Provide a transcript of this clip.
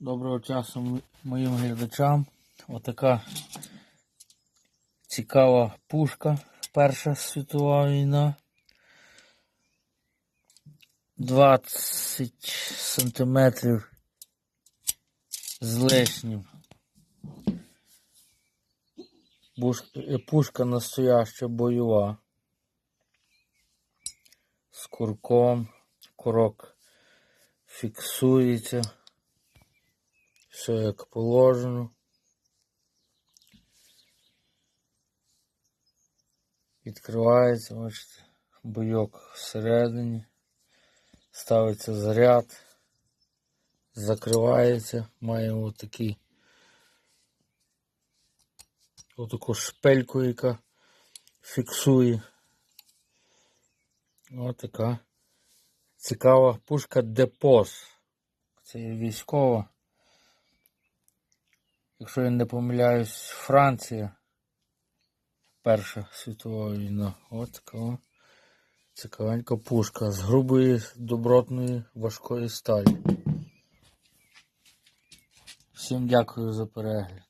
Доброго часу моїм глядачам. Отака цікава пушка. Перша світова війна. 20 сантиметрів з лишнім. Пушка настояща бойова. З курком. Курок фіксується. Все як положено. Відкривається, бачите, бойок всередині. Ставиться заряд. Закривається. Маємо отакий отаку шпельку, яка фіксує. Отака цікава пушка Депос. Це є військова. Якщо я не помиляюсь, Франція. Перша світова війна. От така цікавенька пушка з грубої, добротної, важкої сталі. Всім дякую за перегляд.